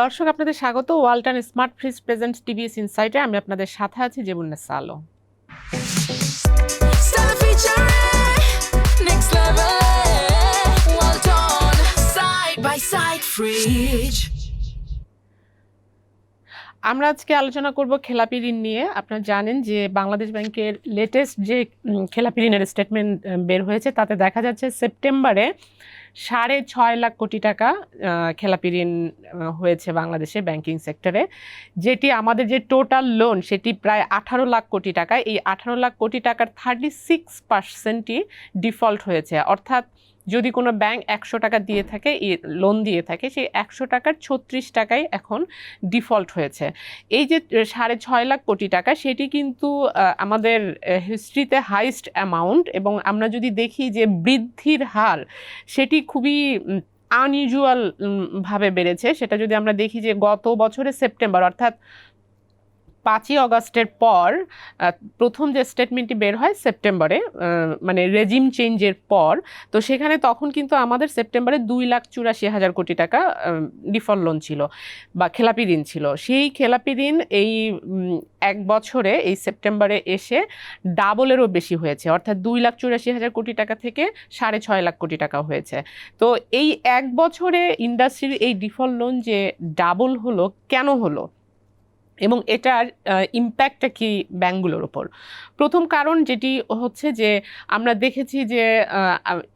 দর্শক আপনাদের স্বাগত। Walton smart fridge present TVS ইনসাইটে আমি আপনাদের সাথে আছি জেবুন্নেসা আলো. আমরা আজকে আলোচনা করব খেলাপি ঋণ নিয়ে। আপনারা জানেন যে বাংলাদেশ ব্যাংকের লেটেস্ট যে খেলাপি ঋণের স্টেটমেন্ট বের হয়েছে তাতে দেখা যাচ্ছে সেপ্টেম্বরে সাড়ে ছয় লাখ কোটি টাকা খেলাপি ঋণ হয়েছে বাংলাদেশে ব্যাংকিং সেক্টরে যেটি আমাদের যে টোটাল লোন সেটি প্রায় আঠারো লাখ কোটি টাকা। এই আঠারো লাখ কোটি টাকার থার্টি সিক্স পার্সেন্টই ডিফল্ট হয়েছে। অর্থাৎ যদি কোনো ব্যাংক একশো টাকা দিয়ে থাকে লোন দিয়ে থাকে, সেই একশো টাকার ছত্রিশ টাকাই এখন ডিফল্ট হয়েছে। এই যে সাড়ে ছয় লাখ কোটি টাকা, সেটি কিন্তু আমাদের হিস্ট্রিতে হাইস্ট অ্যামাউন্ট এবং আমরা যদি দেখি যে বৃদ্ধির হার, সেটি খুবই আনইউজুয়াল ভাবে বেড়েছে। সেটা যদি আমরা দেখি যে গত বছরের সেপ্টেম্বর অর্থাৎ পাঁচই অগস্টের পর প্রথম যে স্টেটমেন্টটি বের হয় সেপ্টেম্বরে মানে রেজিম চেঞ্জের পর, তো সেখানে তখন কিন্তু আমাদের সেপ্টেম্বরে দুই লাখ চুরাশি হাজার কোটি টাকা ডিফল্ট লোন ছিল বা খেলাপি ঋণ ছিল। সেই খেলাপি ঋণ এই এক বছরে, এই সেপ্টেম্বরে এসে ডাবলেরও বেশি হয়েছে। অর্থাৎ দুই লাখ চুরাশি হাজার কোটি টাকা থেকে সাড়ে ছয় লাখ কোটি টাকা হয়েছে। তো এই এক বছরে ইন্ডাস্ট্রির এই ডিফল্ট লোন যে ডাবল হলো, কেন হলো? এবং এটার ইম্প্যাক্টটা কি ব্যাঙ্কগুলোর ওপর? প্রথম কারণ যেটি হচ্ছে যে আমরা দেখেছি যে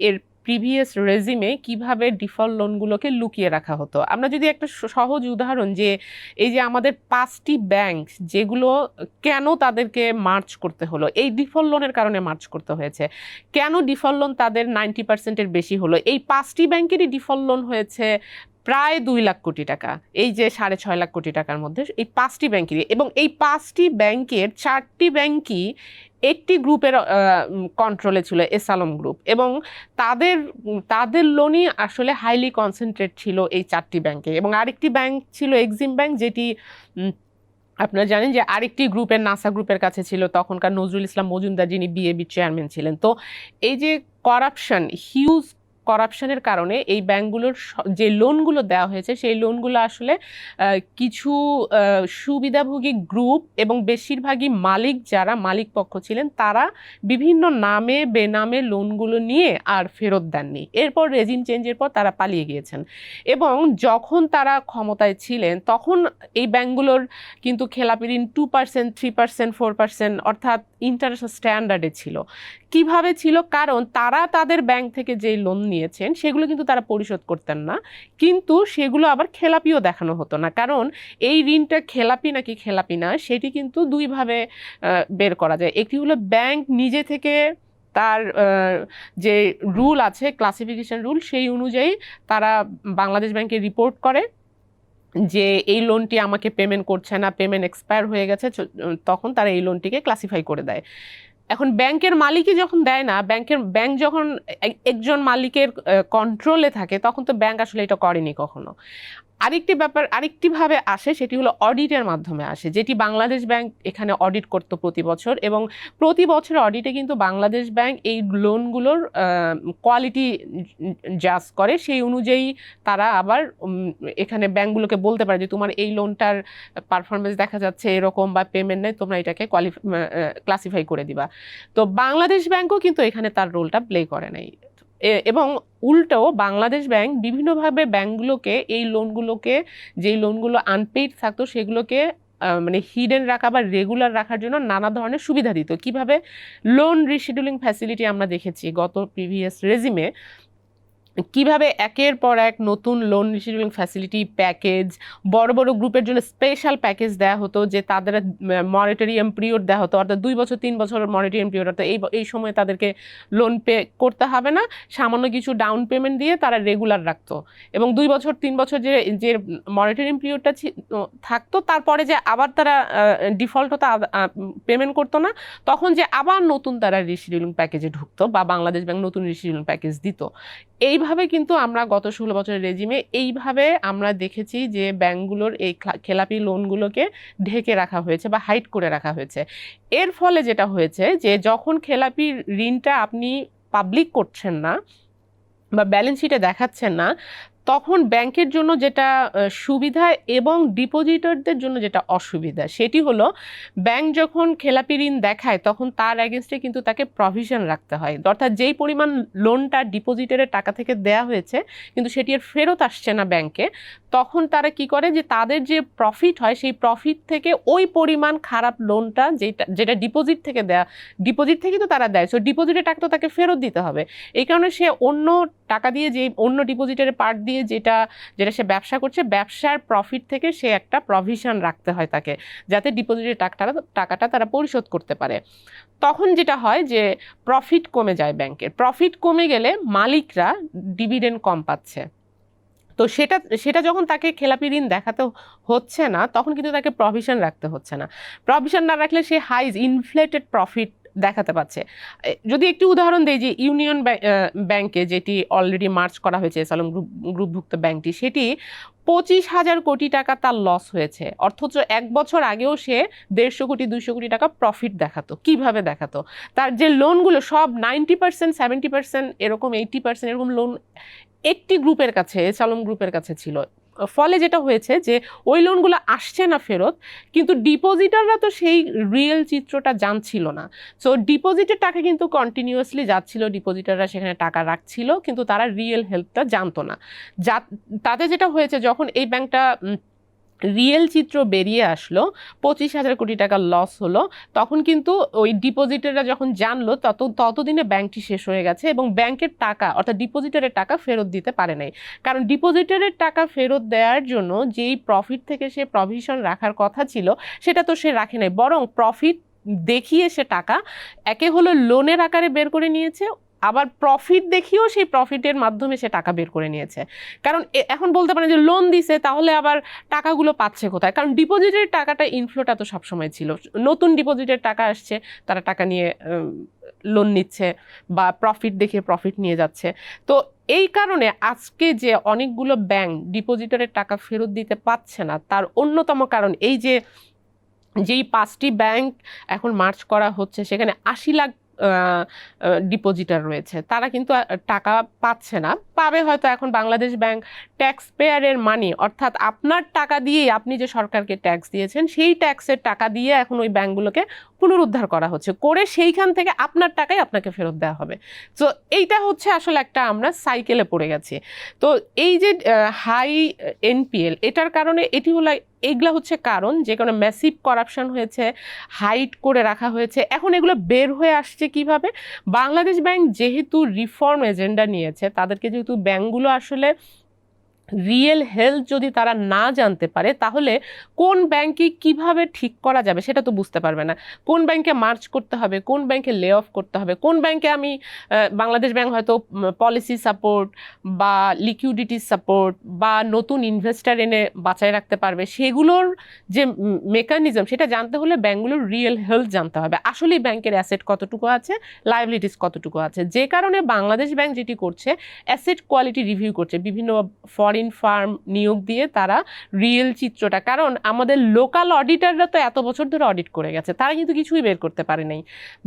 এর প্রিভিয়াস রেজিমে কীভাবে ডিফল্ট লোনগুলোকে লুকিয়ে রাখা হতো। আমরা যদি একটা সহজ উদাহরণ যে, এই যে আমাদের পাঁচটি ব্যাংক যেগুলো কেন তাদেরকে মার্চ করতে হলো, এই ডিফল্ট লোনের কারণে মার্চ করতে হয়েছে, কেন ডিফল্ট লোন তাদের নাইনটি পার্সেন্টের বেশি হলো, এই পাঁচটি ব্যাংকেরই ডিফল্ট লোন হয়েছে প্রায় দুই লাখ কোটি টাকা। এই যে সাড়ে ছয় লাখ কোটি টাকার মধ্যে এই পাঁচটি ব্যাংকেরই এবং এই পাঁচটি ব্যাংকের চারটি ব্যাংকই একটি গ্রুপের কন্ট্রোলে ছিল এসালম গ্রুপ এবং তাদের তাদের লোনই আসলে হাইলি কনসেন্ট্রেট ছিল এই চারটি ব্যাংকে এবং আরেকটি ব্যাংক ছিল এক্সিম ব্যাংক যেটি আপনারা জানেন যে আরেকটি গ্রুপের নাসা গ্রুপের কাছে ছিল। তখনকার নজরুল ইসলাম মজুমদার যিনি বিএবি চেয়ারম্যান ছিলেন। তো এই যে করাপশন হিউজ করাপশনের কারণে এই ব্যাংকগুলোর যে লোনগুলো দেওয়া হয়েছে, সেই লোনগুলো আসলে কিছু সুবিধাভোগী গ্রুপ এবং বেশিরভাগই মালিক যারা মালিক পক্ষ ছিলেন, তারা বিভিন্ন নামে, বেনামে লোনগুলো নিয়ে আর ফেরত দেননি। এরপর রেজিম চেঞ্জের পর তারা পালিয়ে গিয়েছেন। এবং যখন তারা ক্ষমতায় ছিলেন, তখন এই ব্যাংকগুলোর কিন্তু খেলাপি ঋণ two percent three percent four percent অর্থাৎ ইন্টারন্যাশনাল স্ট্যান্ডার্ডে ছিল। কীভাবে ছিল? কারণ তারা তাদের ব্যাংক থেকে যে লোন নিয়েছেন, সেগুলো কিন্তু তারা পরিশোধ করতেন না। কিন্তু সেগুলো আবার খেলাপিও দেখানো হতো না। কারণ এই ঋণটা খেলাপি নাকি খেলাপি না, সেটি কিন্তু দুইভাবে বের করা যায়। একটি হলো ব্যাংক নিজে থেকে তার যে রুল আছে ক্লাসিফিকেশন রুল সেই অনুযায়ী তারা বাংলাদেশ ব্যাংকে রিপোর্ট করে। যে এই লোনটি আমাকে পেমেন্ট করছে না পেমেন্ট এক্সপায়ার হয়ে গেছে তখন তারা এই লোনটিকে ক্লাসিফাই করে দেয়। এখন ব্যাংকের মালিকই যখন দেয় না, ব্যাংকের, ব্যাংক যখন এক- একজন মালিকের কন্ট্রোলে থাকে, তখন তো ব্যাংক আসলে এটা করেনি কখনো। আরেকটি ব্যাপার, আরেকটি ভাবে আসে সেটি হলো অডিটের মাধ্যমে আসে, যেটি বাংলাদেশ ব্যাংক এখানে অডিট করতো প্রতি বছর এবং প্রতি বছর অডিটে কিন্তু বাংলাদেশ ব্যাংক এই লোনগুলোর কোয়ালিটি জাজ করে। সেই অনুযায়ী তারা আবার এখানে ব্যাংকগুলোকে বলতে পারে যে তোমার এই লোনটার পারফরমেন্স দেখা যাচ্ছে এরকম বা পেমেন্ট নেই, তোমরা এটাকে কোয়ালিফ ক্লাসিফাই করে দিবা। তো বাংলাদেশ ব্যাংকও কিন্তু এখানে তার রোলটা প্লে করে নাই। এবং উল্টো বাংলাদেশ ব্যাংক বিভিন্নভাবে ব্যাংকগুলোকে, এই লোনগুলোকে, যেই লোনগুলো আনপেইড থাকতো সেগুলোকে মানে হিডেন রাখা বা রেগুলার রাখার জন্য নানা ধরনের সুবিধা দিত। কীভাবে? লোন রিশিডিউলিং ফ্যাসিলিটি আমরা দেখেছি গত প্রিভিয়াস রেজিমে কীভাবে একের পর এক নতুন লোন রিশিডিউলিং ফ্যাসিলিটি প্যাকেজ বড় বড় গ্রুপের জন্য স্পেশাল প্যাকেজ দেওয়া হতো যে তাদের মনিটরিয়াম পিরিয়ড দেওয়া হতো, অর্থাৎ দুই বছর, তিন বছর মনিটরিয়াম পিরিয়ড অর্থাৎ এই এই সময় তাদেরকে লোন পে করতে হবে না। সামান্য কিছু ডাউন পেমেন্ট দিয়ে তারা রেগুলার রাখতো। এবং দুই বছর, তিন বছর যে যে মনিটরিং পিরিয়ডটা থাকতো, তারপরে যে আবার তারা ডিফল্ট হতো পেমেন্ট করতো না, তখন যে আবার নতুন তারা রিশিডিউলিং প্যাকেজে ঢুকতো বা বাংলাদেশ ব্যাংক নতুন রিশিডিউলিং প্যাকেজ দিত। এইভাবে কিন্তু আমরা গত ষোলো বছরের রেজিমে এইভাবে আমরা দেখেছি যে ব্যাংকগুলোর এই খেলাপি লোনগুলোকে ঢেকে রাখা হয়েছে বা হাইট করে রাখা হয়েছে। এর ফলে যেটা হয়েছে যে যখন খেলাপি ঋণটা আপনি পাবলিক করছেন না বা ব্যালেন্স শিটে দেখাচ্ছেন না তখন ব্যাংকের জন্য যেটা সুবিধা এবং ডিপোজিটরদের জন্য যেটা অসুবিধা, সেটি হলো ব্যাংক যখন খেলাপি ঋণ দেখায়, তখন তার অ্যাগেনস্টে কিন্তু তাকে প্রভিশন রাখতে হয়। অর্থাৎ যেই পরিমাণ লোনটা ডিপোজিটরের টাকা থেকে দেয়া হয়েছে, কিন্তু সেটি আর ফেরত আসছে না ব্যাংকে, তখন তারা কি করে যে তাদের যে প্রফিট হয়, সেই প্রফিট থেকে ওই পরিমাণ খারাপ লোনটা যেটা যেটা ডিপোজিট থেকে দেয়া ডিপোজিট থেকে তো তারা দেয় সো ডিপোজিটের টাকা তো তাকে ফেরত দিতে হবে। এই কারণে সে অন্য টাকা দিয়ে যে অন্য ডিপোজিটের পার্ট দিয়ে যেটা যেটা সে ব্যবসা করছে, ব্যবসার প্রফিট থেকে সে একটা প্রভিশন রাখতে হয় তাকে, যাতে ডিপোজিটের টাকাটা টাকাটা তারা পরিশোধ করতে পারে। তখন যেটা হয় যে প্রফিট কমে যায় ব্যাংকের প্রফিট কমে গেলে মালিকরা ডিভিডেন্ড কম পাচ্ছে। তো সেটা সেটা যখন তাকে খেলাপি ঋণ দেখাতে হচ্ছে না, তখন কিন্তু তাকে প্রভিশন রাখতে হচ্ছে না। প্রভিশন না রাখলে সে হাইজ ইনফ্লেটেড প্রফিট দেখাতে পাচ্ছে। যদি একটি উদাহরণ দেই যে ইউনিয়ন ব্যাংকে যেটি অলরেডি মার্চ করা হয়েছে সালম গ্রুপ গ্রুপভুক্ত ব্যাংকটি, সেটি পঁচিশ হাজার কোটি টাকা তার লস হয়েছে। অথচ এক বছর আগেও সে দেড়শো কোটি, দুইশো কোটি টাকা প্রফিট দেখাতো। কীভাবে দেখাতো? তার যে লোনগুলো সব নাইনটি পার্সেন্ট সেভেন্টি পার্সেন্ট এরকম এইটি পার্সেন্ট এরকম লোন একটি গ্রুপের কাছে সালম গ্রুপের কাছে ছিল। ফলে যেটা হয়েছে যে ওই লোনগুলো আসছে না ফেরত, কিন্তু ডিপোজিটাররা তো সেই রিয়েল চিত্রটা জানছিল না। সো ডিপোজিটের টাকা কিন্তু কন্টিনিউয়াসলি যাচ্ছিল ডিপোজিটাররা সেখানে টাকা রাখছিল, কিন্তু তারা রিয়েল হেল্পটা জানতো না। যা, তাতে যেটা হয়েছে, যখন এই ব্যাংকটা রিয়েল চিত্র বেরিয়ে আসলো, পঁচিশ হাজার কোটি টাকা লস হলো, তখন কিন্তু ওই ডিপোজিটাররা যখন জানলো, তত, ততদিনে ব্যাংকটি শেষ হয়ে গেছে এবং ব্যাংকের টাকা, অর্থাৎ ডিপোজিটারের টাকা ফেরত দিতে পারে নাই। কারণ ডিপোজিটারের টাকা ফেরত দেওয়ার জন্য যেই প্রফিট থেকে সে প্রভিশন রাখার কথা ছিল, সেটা তো সে রাখে নাই। বরং প্রফিট দেখিয়ে সে টাকা একে হলো লোনের আকারে বের করে নিয়েছে আবার প্রফিট দেখিয়েও সেই প্রফিটের মাধ্যমে সে টাকা বের করে নিয়েছে। কারণ এখন বলতে পারেন যে লোন দিছে, তাহলে আবার টাকাগুলো পাচ্ছে কোথায়? কারণ ডিপোজিটের টাকাটা ইনফ্লোটা তো সবসময় ছিল। নতুন ডিপোজিটের টাকা আসছে, তারা টাকা নিয়ে লোন নিচ্ছে বা প্রফিট দেখিয়ে প্রফিট নিয়ে যাচ্ছে। তো এই কারণে আজকে যে অনেকগুলো ব্যাংক ডিপোজিটরের টাকা ফেরত দিতে পারছে না, তার অন্যতম কারণ এই যে, যেই পাঁচটি ব্যাংক এখন মার্চ করা হচ্ছে, সেখানে আশি লাখ ডিপোজিটার রয়েছে। তারা কিন্তু টাকা পাচ্ছে না। পাবে হয়তো এখন বাংলাদেশ ব্যাংক ট্যাক্স পেয়ারের মানি অর্থাৎ আপনার টাকা দিয়েই আপনি যে সরকারকে ট্যাক্স দিয়েছেন, সেই ট্যাক্সের টাকা দিয়ে এখন ওই ব্যাংকগুলোকে পুনরুদ্ধার করা হচ্ছে। করে সেইখান থেকে আপনার টাকাই আপনাকে ফেরত দেওয়া হবে। তো এইটা হচ্ছে আসলে একটা আমরা সাইকেলে পড়ে গেছি। তো এই যে হাই এনপিএল এটার কারণে এটি হলো এগুলা হচ্ছে কারণ, যে কারণে ম্যাসিভ করাপশন হয়েছে হাইট করে রাখা হয়েছে। এখন এগুলো বের হয়ে আসছে কীভাবে? বাংলাদেশ ব্যাংক যেহেতু রিফর্ম এজেন্ডা নিয়েছে, তাদেরকে যেহেতু ব্যাংকগুলো আসলে রিয়েল হেলথ যদি তারা না জানতে পারে, তাহলে কোন ব্যাংকে কীভাবে ঠিক করা যাবে সেটা তো বুঝতে পারবে না। কোন ব্যাংকে মার্চ করতে হবে, কোন ব্যাংকে লে অফ করতে হবে, কোন ব্যাংকে আমি বাংলাদেশ ব্যাংক হয়তো পলিসি সাপোর্ট বা লিকুইডিটি সাপোর্ট বা নতুন ইনভেস্টার এনে বাঁচায় রাখতে পারবে, সেগুলোর যে মেকানিজম সেটা জানতে হলে ব্যাংকগুলোর রিয়েল হেলথ জানতে হবে। আসলে ব্যাংকের অ্যাসেট কতটুকু আছে লাইবিলিটিস কতটুকু আছে, যে কারণে বাংলাদেশ ব্যাংক যেটি করছে অ্যাসেট কোয়ালিটি রিভিউ করছে, বিভিন্ন ফরেন ফার্ম নিয়োগ দিয়ে তারা রিয়েল চিত্রটা, কারণ আমাদের লোকাল অডিটাররা তো এত বছর ধরে অডিট করে গেছে, তারা কিন্তু কিছুই বের করতে পারে নাই।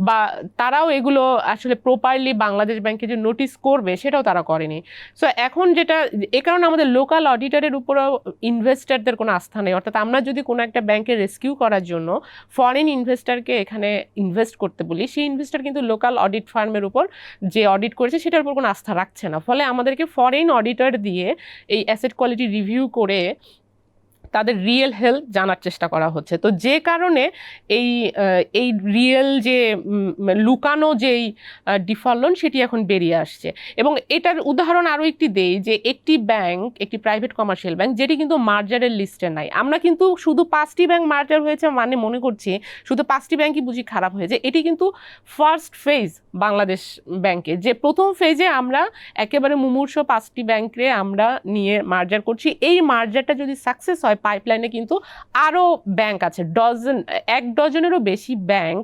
বা তারাও এগুলো আসলে প্রপারলি বাংলাদেশ ব্যাংকে যে নোটিস করবে, সেটাও তারা করেনি। সো এখন যেটা, এ কারণে আমাদের লোকাল অডিটারের উপরেও ইনভেস্টারদের কোনো আস্থা নেই। অর্থাৎ আমরা যদি কোনো একটা ব্যাংকে রেস্কিউ করার জন্য ফরেন ইনভেস্টারকে এখানে ইনভেস্ট করতে বলি, সেই ইনভেস্টার কিন্তু লোকাল অডিট ফার্মের উপর যে অডিট করেছে, সেটার উপর কোনো আস্থা রাখছে না। ফলে আমাদেরকে ফরেন অডিটর দিয়ে এই অ্যাসেট কোয়ালিটি রিভিউ করে তাদের রিয়েল হেলথ জানার চেষ্টা করা হচ্ছে। তো যে কারণে এই এই রিয়েল যে লুকানো যেই ডিফল্ট লোন সেটি এখন বেরিয়ে আসছে। এবং এটার উদাহরণ আরও একটি দেই যে একটি ব্যাংক একটি প্রাইভেট কমার্শিয়াল ব্যাংক যেটি কিন্তু মার্জারের লিস্টে নাই। আমরা কিন্তু শুধু পাঁচটি ব্যাংক মার্জার হয়েছে মানে মনে করছি শুধু পাঁচটি ব্যাংকই বুঝি খারাপ হয়েছে। এটি কিন্তু ফার্স্ট ফেজ বাংলাদেশ ব্যাংকে যে প্রথম ফেজে আমরা একেবারে মুমূর্ষ পাঁচটি ব্যাংকে আমরা নিয়ে মার্জার করছি। এই মার্জারটা যদি সাকসেস হয় পাইপলাইনে কিন্তু আরও ব্যাংক আছে। ডজন এক ডজনেরও বেশি ব্যাংক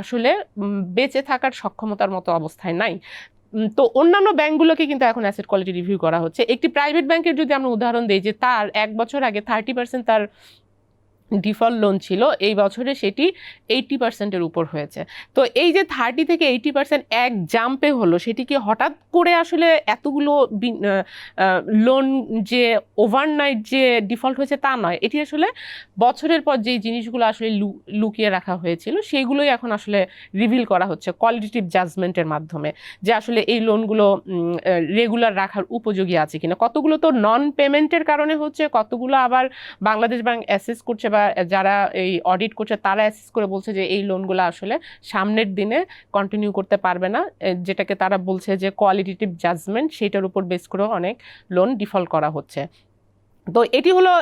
আসলে বেঁচে থাকার সক্ষমতার মতো অবস্থায় নাই। তো অন্যান্য ব্যাংকগুলোকে কিন্তু এখন অ্যাসেট কোয়ালিটি রিভিউ করা হচ্ছে। একটি প্রাইভেট ব্যাংকের যদি আমরা উদাহরণ দিই যে তার এক বছর আগে থার্টি পার্সেন্ট তার ডিফল্ট লোন ছিল, এই বছরে সেটি এইটি পার্সেন্টের উপর হয়েছে। তো এই যে থার্টি থেকে এইটি পার্সেন্ট এক জাম্পে হলো, সেটি কি হঠাৎ করে আসলে এতগুলো লোন যে ওভারনাইট যে ডিফল্ট হয়েছে তা নয়, এটি আসলে বছরের পর যেই জিনিসগুলো আসলে লুকিয়ে রাখা হয়েছিল সেইগুলোই এখন আসলে রিভিল করা হচ্ছে কোয়ালিটেটিভ জাজমেন্টের মাধ্যমে, যে আসলে এই লোনগুলো রেগুলার রাখার উপযোগী আছে কিনা। কতগুলো তো নন পেমেন্টের কারণে হচ্ছে, কতগুলো আবার বাংলাদেশ ব্যাংক অ্যাসেস করছে বা যারা এই অডিট করছে, তারা অ্যাসেস করে বলছে যে এই লোনগুলো আসলে সামনের দিনে কন্টিনিউ করতে পারবে না। যেটাকে তারা বলছে যে কোয়ালিটেটিভ জাজমেন্ট সেটার উপর বেস করেও অনেক লোন ডিফল্ট করা হচ্ছে। তো এটি হলো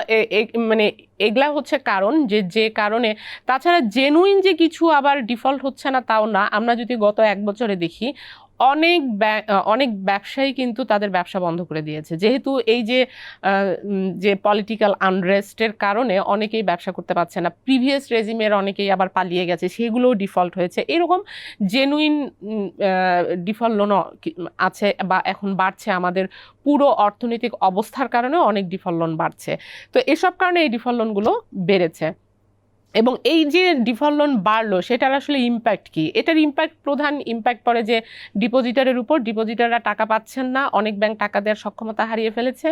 মানে এগুলা হচ্ছে কারণ যে যে কারণে তাছাড়া জেনুইন যে কিছু আবার ডিফল্ট হচ্ছে না, তাও না। আমরা যদি গত এক বছরে দেখি অনেক অনেক ব্যবসায়ী কিন্তু তাদের ব্যবসা বন্ধ করে দিয়েছে। যেহেতু এই যে যে পলিটিক্যাল আনরেস্টের কারণে অনেকেই ব্যবসা করতে পারছে না। প্রিভিয়াস রেজিমের অনেকেই আবার পালিয়ে গেছে, সেগুলোও ডিফল্ট হয়েছে। এরকম জেনুইন ডিফল্ট লোনও আছে বা এখন বাড়ছে আমাদের পুরো অর্থনৈতিক অবস্থার কারণে অনেক ডিফল্ট লোন বাড়ছে। তো এসব কারণে এই ডিফল্ট লোনগুলো বেড়েছে। এবং এই যে ডিফল্ট লোন বাড়লো, সেটার আসলে ইম্প্যাক্ট কি? এটার ইম্প্যাক্ট প্রধান ইম্প্যাক্ট পড়ে যে ডিপোজিটারের উপর, ডিপোজিটাররা টাকা পাচ্ছেন না, অনেক ব্যাংক টাকা দেওয়ার সক্ষমতা হারিয়ে ফেলেছে।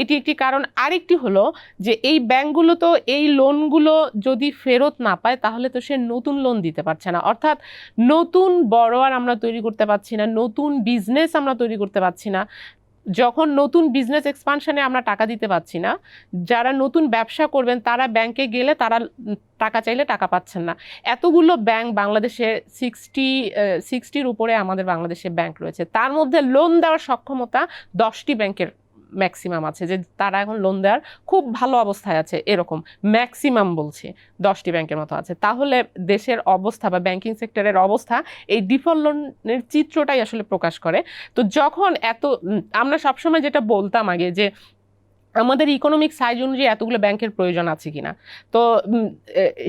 এটি একটি কারণ। আরেকটি হলো যে এই ব্যাংকগুলো তো এই লোনগুলো যদি ফেরত না পায়, তাহলে তো সে নতুন লোন দিতে পারছে না। অর্থাৎ নতুন বড়োয়ার আমরা তৈরি করতে পারছি না, নতুন বিজনেস আমরা তৈরি করতে পারছি না। যখন নতুন বিজনেস এক্সপানশনে আমরা টাকা দিতে পারছি না, যারা নতুন ব্যবসা করবেন, তারা ব্যাংকে গেলে তারা টাকা চাইলে টাকা পাচ্ছেন না। এতগুলো ব্যাংক বাংলাদেশে সিক্সটি সিক্সটির উপরে আমাদের বাংলাদেশে ব্যাংক রয়েছে। তার মধ্যে লোন দেওয়ার সক্ষমতা দশটি ব্যাংকের ম্যাক্সিমাম আছে, যে তারা এখন লোন দেওয়ার খুব ভালো অবস্থায় আছে, এরকম ম্যাক্সিমাম বলছি, দশটি ব্যাংকের মতো আছে। তাহলে দেশের অবস্থা বা ব্যাংকিং সেক্টরের অবস্থা, এই ডিফল্ট লোনের চিত্রটাই আসলে প্রকাশ করে। তো যখন এত আমরা সবসময় যেটা বলতাম আগে যে, আমাদের ইকোনমিক সাইজ অনুযায়ী এতগুলো ব্যাংকের প্রয়োজন আছে কিনা, তো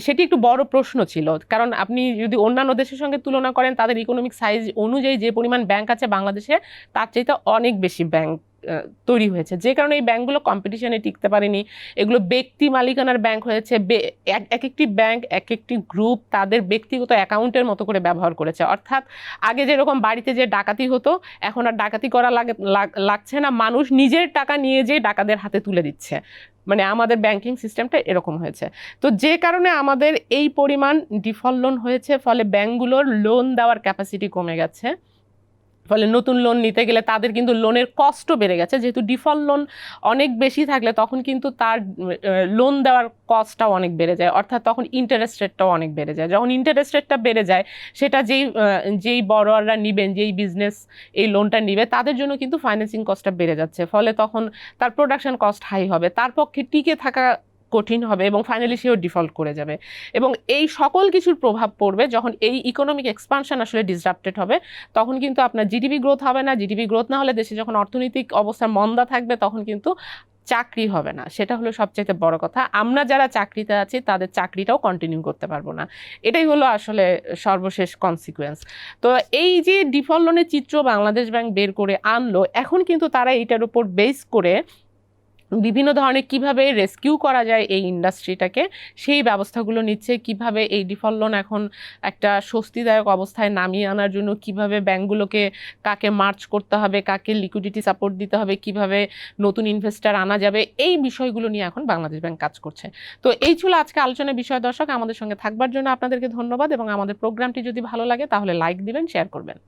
সেটি একটু বড় প্রশ্ন ছিল। কারণ আপনি যদি অন্যান্য দেশের সঙ্গে তুলনা করেন, তাদের ইকোনমিক সাইজ অনুযায়ী যে পরিমাণ ব্যাংক আছে বাংলাদেশে, তার চাইতে অনেক বেশি ব্যাংক তৈরি হয়েছে। যে কারণে এই ব্যাংকগুলো কম্পিটিশনে টিকতে পারেনি। এগুলো ব্যক্তি মালিকানার ব্যাংক হয়েছে। এক এক একটি ব্যাংক এক একটি গ্রুপ তাদের ব্যক্তিগত অ্যাকাউন্টের মতো করে ব্যবহার করেছে। অর্থাৎ আগে যেরকম বাড়িতে যে ডাকাতি হতো, এখন আর ডাকাতি করা লাগে লাগছে না। মানুষ নিজের টাকা নিয়ে যেয়ে ডাকাদের হাতে তুলে দিচ্ছে। মানে আমাদের ব্যাংকিং সিস্টেমটা এরকম হয়েছে। তো যে কারণে আমাদের এই পরিমাণ ডিফল্ট লোন হয়েছে, ফলে ব্যাংকগুলোর লোন দেওয়ার ক্যাপাসিটি কমে গেছে। ফলে নতুন লোন নিতে গেলে তাদের কিন্তু লোনের কস্টও বেড়ে গেছে। যেহেতু ডিফল্ট লোন অনেক বেশি থাকলে তখন কিন্তু তার লোন দেওয়ার কস্টটাও অনেক বেড়ে যায়। অর্থাৎ তখন ইন্টারেস্ট রেটটাও অনেক বেড়ে যায়। যখন ইন্টারেস্ট রেটটা বেড়ে যায়, সেটা যেই যেই বড়োয়াররা নেবেন, যেই বিজনেস এই লোনটা নিবে, তাদের জন্য কিন্তু ফাইন্যান্সিং কস্টটা বেড়ে যাচ্ছে। ফলে তখন তার প্রোডাকশন কস্ট হাই হবে। তার পক্ষে টিকে থাকা কঠিন হবে এবং ফাইনালি সেও ডিফল্ট করে যাবে। এবং এই সকল কিছুর প্রভাব পড়বে যখন এই ইকোনমিক এক্সপানশন আসলে ডিসরাপ্টেড হবে, তখন কিন্তু আপনার জিডিপি গ্রোথ হবে না। জিডিপি গ্রোথ না হলে দেশে যখন অর্থনৈতিক অবস্থা মন্দা থাকবে, তখন কিন্তু চাকরি হবে না। সেটা হলো সবচেয়ে বড় কথা। আমরা যারা চাকরিতে আছি, তাদের চাকরিটাও কন্টিনিউ করতে পারব না। এটাই হলো আসলে সর্বশেষ কনসিকুয়েন্স তো এই যে ডিফল্ট লোনের চিত্র বাংলাদেশ ব্যাংক বের করে আনলো, এখন কিন্তু তারা এটার উপর বেস করে বিভিন্ন ধরনের কীভাবে রেস্কিউ করা যায় এই ইন্ডাস্ট্রিটাকে সেই ব্যবস্থাগুলো নিচ্ছে, কীভাবে এই ডিফল্ট লোন এখন একটা স্বস্তিদায়ক অবস্থায় নামিয়ে আনার জন্য কীভাবে ব্যাংকগুলোকে কাকে মার্চ করতে হবে, কাকে লিকুইডিটি সাপোর্ট দিতে হবে, কীভাবে নতুন ইনভেস্টার আনা যাবে, এই বিষয়গুলো নিয়ে এখন বাংলাদেশ ব্যাংক কাজ করছে। তো এই ছিল আজকে আলোচনার বিষয় দর্শক, আমাদের সঙ্গে থাকবার জন্য আপনাদেরকে ধন্যবাদ এবং আমাদের প্রোগ্রামটি যদি ভালো লাগে তাহলে লাইক দিবেন শেয়ার করবেন।